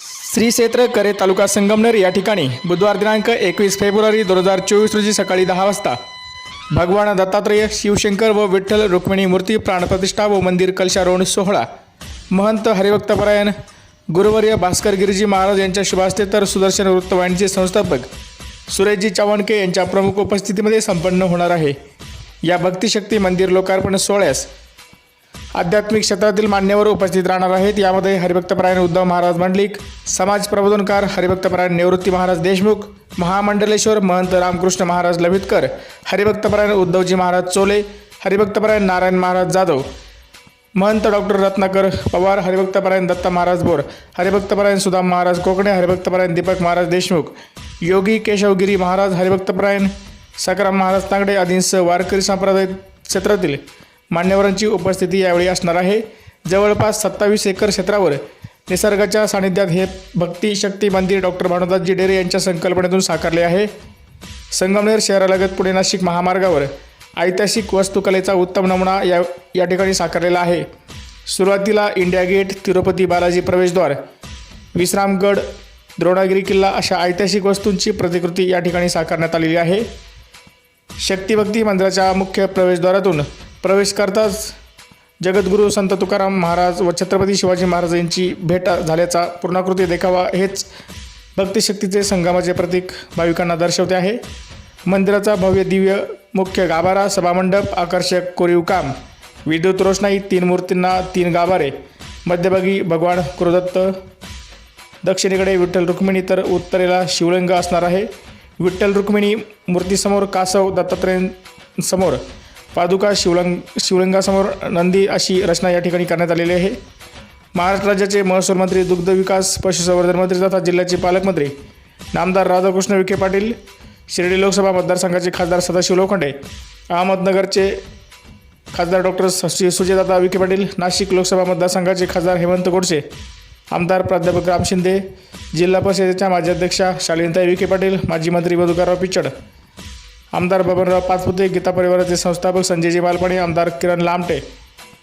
श्री क्षेत्र करे तालुका संगमनेर या ठिकाणी बुधवार दिनांक एकवीस फेब्रुवारी दोन हजार चोवीस रोजी सकाळी दहा वाजता भगवान दत्तात्रेय शिवशंकर व विठ्ठल रुक्मिणी मूर्ती प्राणप्रतिष्ठा व मंदिर कलशारोहण सोहळा. महंत हरिभक्तपरायण गुरुवर्य भास्कर गिरीजी महाराज यांच्या शुभास्ते तर सुदर्शन वृत्तवाहिनीचे संस्थापक सुरेशजी चव्हाणके यांच्या प्रमुख उपस्थितीमध्ये संपन्न होणार आहे. या भक्तिशक्ती मंदिर लोकार्पण सोहळ्यास आध्यात्मिक क्षेत्रातील मान्यवर उपस्थित राहणार आहेत. यामध्ये हरिभक्तपरायण उद्धव महाराज मंडलिक समाज प्रबोधनकार हरिभक्तपरायण निवृत्ती महाराज देशमुख महामंडलेश्वर महंत रामकृष्ण महाराज लभितकर हरिभक्तपरायण उद्धवजी महाराज चोले हरिभक्तपरायण नारायण महाराज जाधव महंत डॉक्टर रत्नाकर पवार हरिभक्तपरायण दत्ता महाराज बोर हरिभक्तपरायण सुदाम महाराज कोकणे हरिभक्तपरायण दीपक महाराज देशमुख योगी केशवगिरी महाराज हरिभक्तपरायण सकाराम महाराज तांगडे आदींसह वारकरी संप्रदाय क्षेत्रातील मान्यवरांची उपस्थिती यावेळी असणार आहे. जवळपास सत्तावीस एकर क्षेत्रावर निसर्गाच्या सानिध्यात हे भक्ती शक्ती मंदिर डॉक्टर भानुदासजी डेरे यांच्या संकल्पनेतून साकारले आहे. संगमनेर शहरालगत पुणे नाशिक महामार्गावर ऐतिहासिक वस्तुकलेचा उत्तम नमुना या या ठिकाणी साकारलेला आहे. सुरुवातीला इंडिया गेट तिरुपती बालाजी प्रवेशद्वार विश्रामगड द्रोणागिरी किल्ला अशा ऐतिहासिक वस्तूंची प्रतिकृती या ठिकाणी साकारण्यात आलेली आहे. शक्तिभक्ती मंदिराच्या मुख्य प्रवेशद्वारातून प्रवेश करताच जगद्गुरू संत तुकाराम महाराज व छत्रपती शिवाजी महाराज यांची भेट झाल्याचा पूर्णाकृती देखावा हेच भक्तिशक्तीचे संगमाचे प्रतीक भाविकांना दर्शवते आहे. मंदिराचा भव्य दिव्य मुख्य गाभारा सभामंडप आकर्षक कोरीव काम विद्युत रोषणाई तीन मूर्तींना तीन गाभारे मध्यभागी भगवान कुरुदत्त दक्षिणेकडे विठ्ठल रुक्मिणी तर उत्तरेला शिवलिंग असणार आहे. विठ्ठल रुक्मिणी मूर्तीसमोर कासव दत्तात्रेयांसमोर पादुका शिवलंग शिवलिंगासमोर नंदी अशी रचना या ठिकाणी करण्यात आलेली आहे. महाराष्ट्र राज्याचे महसूल मंत्री दुग्ध विकास पशुसंवर्धन मंत्री तथा जिल्ह्याचे पालकमंत्री नामदार राधाकृष्ण विखे पाटील शिर्डी लोकसभा मतदारसंघाचे खासदार सदाशिव लोखंडे अहमदनगरचे खासदार डॉक्टर श्री सुजयदादा विखे पाटील नाशिक लोकसभा मतदारसंघाचे खासदार हेमंत गोडसे आमदार प्राध्यापक राम शिंदे जिल्हा परिषदेच्या माजी अध्यक्षा शालिनताई विखे पाटील माजी मंत्री मधुकरराव पिचड आमदार बबनराव पाचपुते गीता परिवाराचे संस्थापक संजयजी बालपाणी आमदार किरण लामटे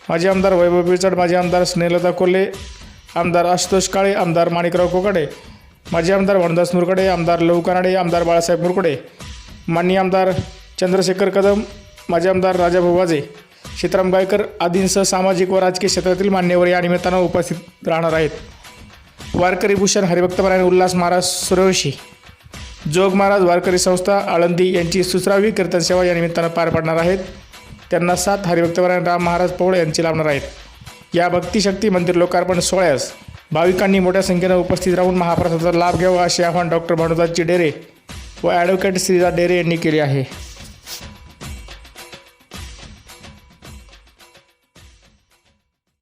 माजी आमदार वैभव पिचड माजी आमदार स्नेहलता कोल्हे आमदार आशुतोष काळे आमदार माणिकराव कोकडे माजी आमदार वनदास मुरकडे आमदार लहू कानाडे आमदार बाळासाहेब मुरकडे माननीय आमदार चंद्रशेखर कदम माजी आमदार राजाभाऊ वाजे सीताराम गायकर आदींसह सामाजिक व राजकीय क्षेत्रातील मान्यवर या निमित्तानं उपस्थित राहणार आहेत. वारकरी भूषण हरिभक्तपरायण उल्हास महाराज सूर्यवंशी जोग महाराज वारकरी संस्था आळंदी यांची सुसरावी कीर्तन सेवा या निमित्तानं पार पाडणार आहेत. त्यांना सात हरिभक्तवरायण राम महाराज पौळ यांची लाभणार आहेत. या भक्तिशक्ती मंदिर लोकार्पण सोहळ्यास भाविकांनी मोठ्या संख्येनं उपस्थित राहून महाप्रसादाचा लाभ घ्यावा असे आवाहन डॉक्टर भानुदासजी डेरे व ॲडव्होकेट श्रीजा डेरे यांनी केले आहे.